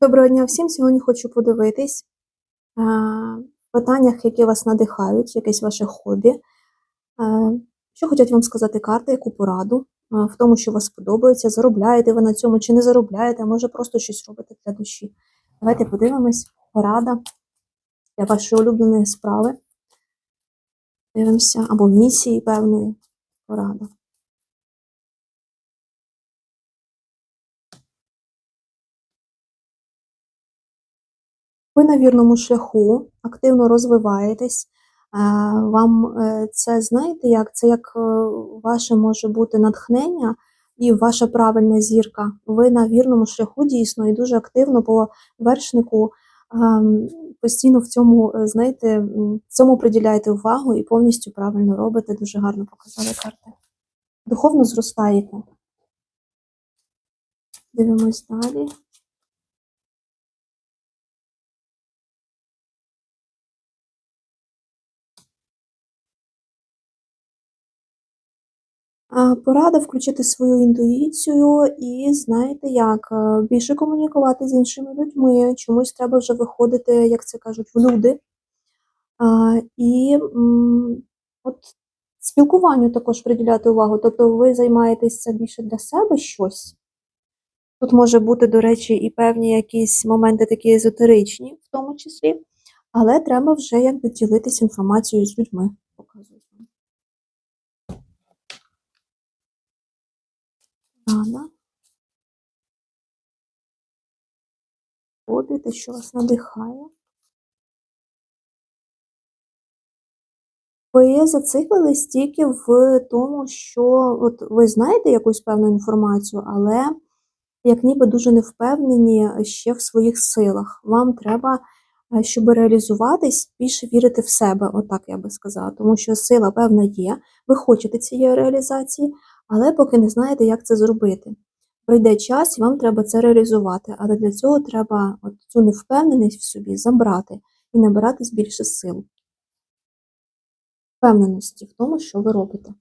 Доброго дня всім! Сьогодні хочу подивитись в питаннях, які вас надихають, якесь ваше хобі. Що хочуть вам сказати карти, яку пораду в тому, що вас подобається, заробляєте ви на цьому чи не заробляєте, а може просто щось робите для душі. Давайте подивимось, порада для вашої улюбленої справи. Дивимося, або місії певної порада. Ви на вірному шляху, активно розвиваєтесь. Вам е, це знаєте як? Це як е, ваше може бути натхнення і ваша правильна зірка. Ви на вірному шляху дійсно і дуже активно по вершнику постійно в цьому, е, знаєте, цьому приділяєте увагу і повністю правильно робите. Дуже гарно показали карти. Духовно зростаєте. Дивимось далі. Порада включити свою інтуїцію і знаєте як, е, більше комунікувати з іншими людьми. Чомусь треба вже виходити, як це кажуть, в люди. І от спілкуванню також приділяти увагу. Тобто ви займаєтесь це більше для себе щось. Тут може бути, до речі, і певні якісь моменти такі езотеричні, в тому числі, але треба вже якби ділитися інформацією з людьми. Показую вам. Рада. Ходите, що вас надихає. Ви зациклились тільки в тому, що от ви знаєте якусь певну інформацію, але як ніби дуже не впевнені ще в своїх силах. Вам треба, е, щоб реалізуватись, більше вірити в себе, отак я би сказала, тому що сила певна є, ви хочете цієї реалізації, але поки не знаєте, як це зробити. Прийде час, і вам треба це реалізувати, але для цього треба от цю невпевненість в собі забрати і набиратись більше сил. Впевненості в тому, що ви робите.